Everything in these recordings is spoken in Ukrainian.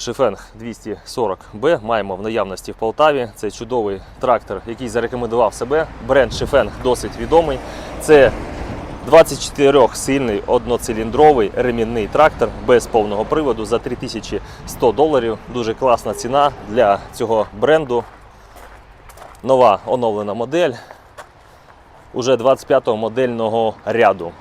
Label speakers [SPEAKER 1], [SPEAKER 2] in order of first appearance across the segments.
[SPEAKER 1] Шифенг 240B маємо в наявності в Полтаві. Це чудовий трактор, який зарекомендував себе. Бренд Шифенг досить відомий. Це 24-сильний одноциліндровий ремінний трактор без повного приводу за 3100 доларів. Дуже класна ціна для цього бренду. Нова оновлена модель уже 25-го модельного ряду.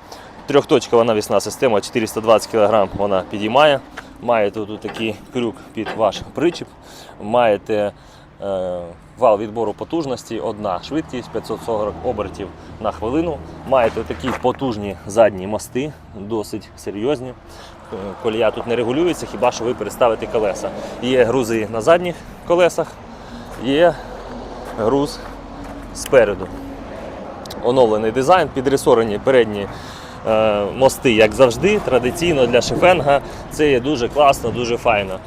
[SPEAKER 1] Трьохточкова навісна система 420 кг вона підіймає. Маєте тут такий крюк під ваш причіп. Маєте е, вал відбору потужності, одна швидкість 540 обертів на хвилину. Маєте такі потужні задні мости, досить серйозні. Е, Колія тут не регулюється, хіба що ви переставите колеса. Є грузи на задніх колесах, є груз спереду оновлений дизайн, підресорені передні мости, як завжди. Традиційно для шифенга це є дуже класно, дуже файно.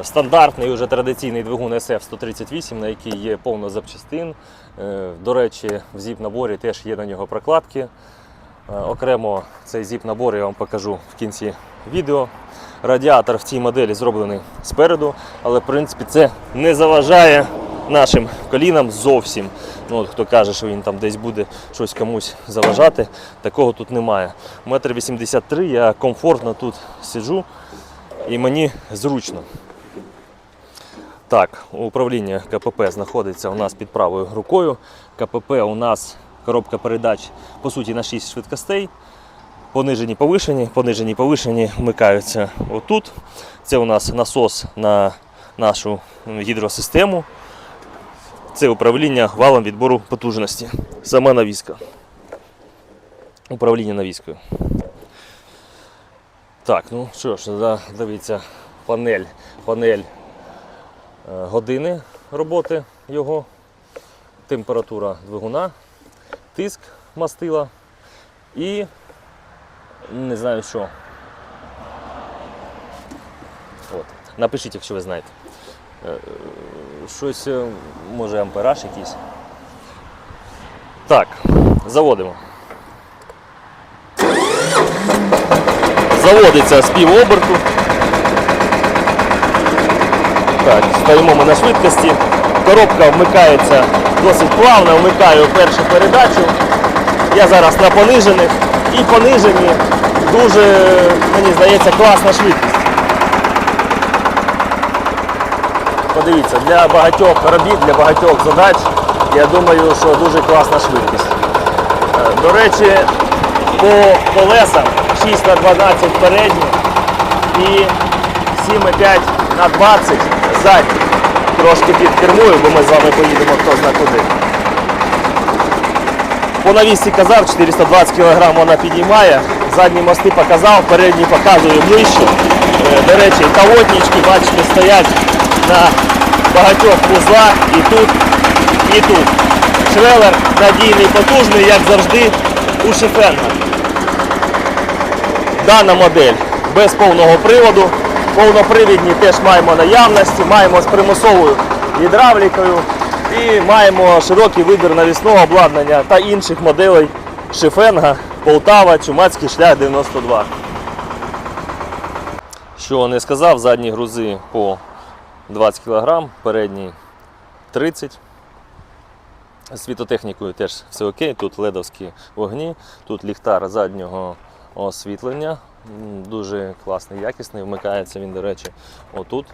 [SPEAKER 1] Е, Стандартний уже традиційний двигун SF-138, на який є повно запчастин. Е, До речі, в зіп-наборі теж є на нього прокладки. Е, Окремо цей зіп-набор я вам покажу в кінці відео. Радіатор в цій моделі зроблений спереду, але в принципі це не заважає нашим колінам зовсім. Ну, от, хто каже, що він там десь буде щось комусь заважати, такого тут немає. Метр 83, я комфортно тут сиджу і мені зручно. Так, управління КПП знаходиться у нас під правою рукою. КПП у нас коробка передач по суті на 6 швидкостей. Понижені повишені, понижені повишені вмикаються отут. Це у нас насос на нашу гідросистему. Це управління валом відбору потужності. Сама навіска. Управління навіскою. Так, ну що ж, дивіться, панель, панель е, години роботи його, температура двигуна, тиск мастила і не знаю що. От. Напишіть, якщо ви знаєте. Е, Щось, е, може ампераж якийсь. Так, заводимо. Заводиться з півоберту. Так, стоїмо ми на швидкості. Коробка вмикається досить плавно, вмикаю першу передачу. Я зараз на понижених і понижені дуже, мені здається, класна швидкість. Подивіться, для багатьох робіт, для багатьох задач, я думаю, що дуже класна швидкість. Е, До речі, по колесам 6 на 12 передні і 7,5 на 20 задні. Трошки підкермую, бо ми з вами поїдемо хто зна куди. По навісці казав, 420 кг вона підіймає. Задні мости показав, передні показую ближче. Е, До речі, колотнички, бачите, стоять на багатьох вузлах і тут, і тут. Швелер надійний, потужний, як завжди, у шифенга. Дана модель без повного приводу. Повнопривідні теж маємо наявності, маємо з примусовою гідравлікою і маємо широкий вибір навісного обладнання та інших моделей Шифенга, Полтава, Чумацький шлях 92. Що не сказав, задні грузи по 20 кг, передні 30 з світотехнікою теж все окей. Тут ледовські вогні, тут ліхтар заднього освітлення. Дуже класний, якісний. Вмикається він, до речі, отут.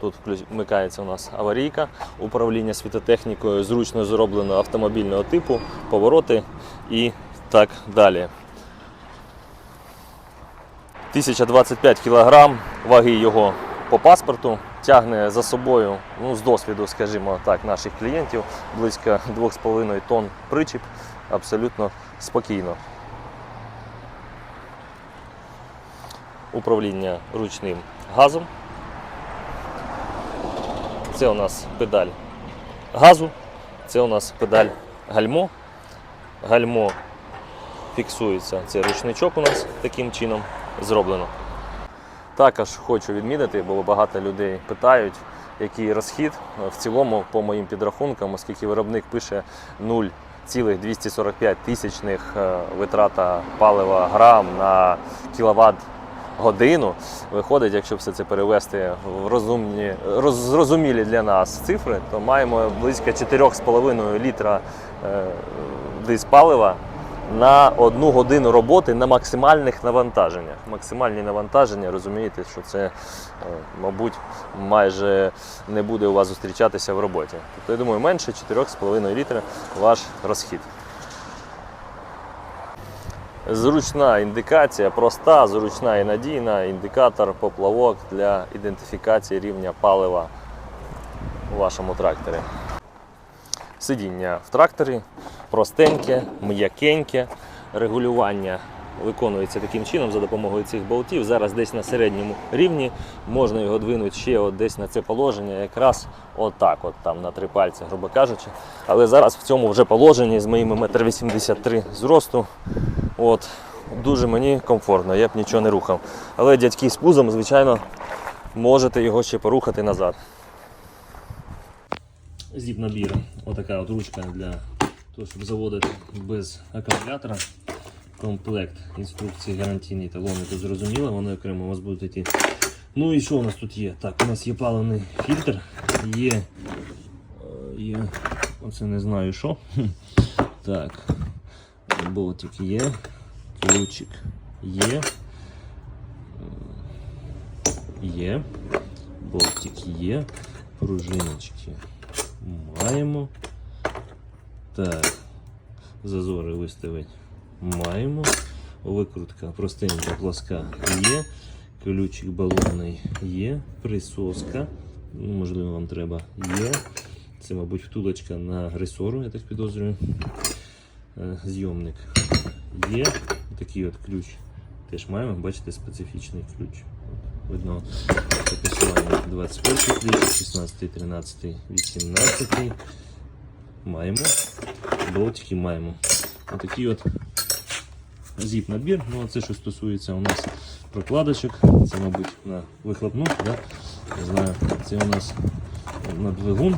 [SPEAKER 1] Тут вмикається у нас аварійка, управління світотехнікою, зручно зроблено автомобільного типу, повороти і так далі. 1025 кг ваги його по паспорту тягне за собою, ну, з досвіду, скажімо так, наших клієнтів близько 2,5 тонн причіп абсолютно спокійно. Управління ручним газом. Це у нас педаль газу, це у нас педаль гальмо. Гальмо фіксується, це ручничок у нас таким чином зроблено. Також хочу відмітити, бо багато людей питають, який розхід в цілому по моїм підрахункам, оскільки виробник пише 0,245 тисячних е, витрата палива грам на кіловат годину. Виходить, якщо все це перевести в розумні, роз, зрозумілі для нас цифри, то маємо близько 4,5 літра е, десь палива на одну годину роботи на максимальних навантаженнях. Максимальні навантаження, розумієте, що це, е, мабуть, майже не буде у вас зустрічатися в роботі. Тобто, я думаю, менше 4,5 літра ваш розхід. Зручна індикація, проста, зручна і надійна. Індикатор поплавок для ідентифікації рівня палива у вашому тракторі. Сидіння в тракторі простеньке, м'якеньке. Регулювання виконується таким чином за допомогою цих болтів. Зараз десь на середньому рівні можна його двинути ще от десь на це положення, якраз отак, от там на три пальці, грубо кажучи. Але зараз в цьому вже положенні з моїми 1,83 м зросту. От, дуже мені комфортно, я б нічого не рухав. Але дядьки з пузом, звичайно, можете його ще порухати назад. Зіп набір. Отака от ручка для того, щоб заводити без акумулятора. Комплект інструкції, гарантійні талони, тут зрозуміло, вони окремо у вас будуть йти. Ну і що у нас тут є? Так, у нас є паливний фільтр, є. е, є оце не знаю що. Так, болтик є, ключик є. Є. Болтик є. Пружиночки маємо. Так. Зазори виставити маємо. Викрутка простенька плоска є. Ключик балонний є. Присоска. Ну, можливо, вам треба є. Це, мабуть, втулочка на агресору, я так підозрюю. Е, Зйомник є. Такий от ключ теж маємо. Бачите, специфічний ключ. Видно це посилання 21 ключ, 16, 13, 18. Маємо. Болтики маємо. Отакий от зіп набір. Ну, це що стосується у нас прокладочок. Це, мабуть, на вихлопну. Да? Не знаю, це у нас на двигун.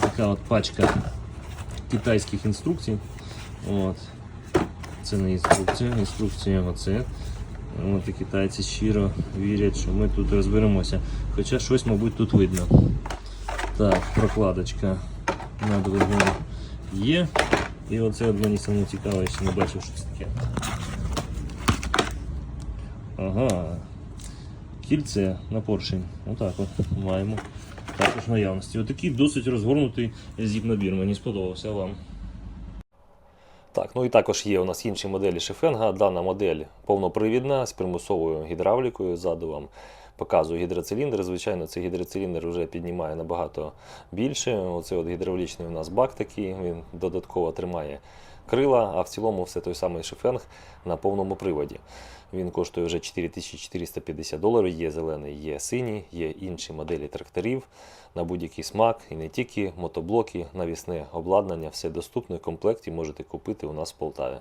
[SPEAKER 1] Така от пачка китайських інструкцій. От. Це не інструкція, інструкція оце. От і китайці щиро вірять, що ми тут розберемося. Хоча щось, мабуть, тут видно. Так, прокладочка на двигун є. І оце мені саме цікаво, я не бачив, що це таке. Ага. Кільце на поршень. Отак от маємо. Також наявності. Отакий досить розгорнутий зіп-набір. Мені сподобався вам. Так, ну і також є у нас інші моделі шифенга. Дана модель повнопривідна з примусовою гідравлікою. Ззаду вам показую гідроциліндр. Звичайно, цей гідроциліндр вже піднімає набагато більше. Оце от гідравлічний у нас бак такий, він додатково тримає крила, а в цілому все той самий шифенг на повному приводі. Він коштує вже 4450 доларів. Є зелений, є синій, є інші моделі тракторів на будь-який смак і не тільки мотоблоки, навісне обладнання, все доступне в комплекті можете купити у нас в Полтаві.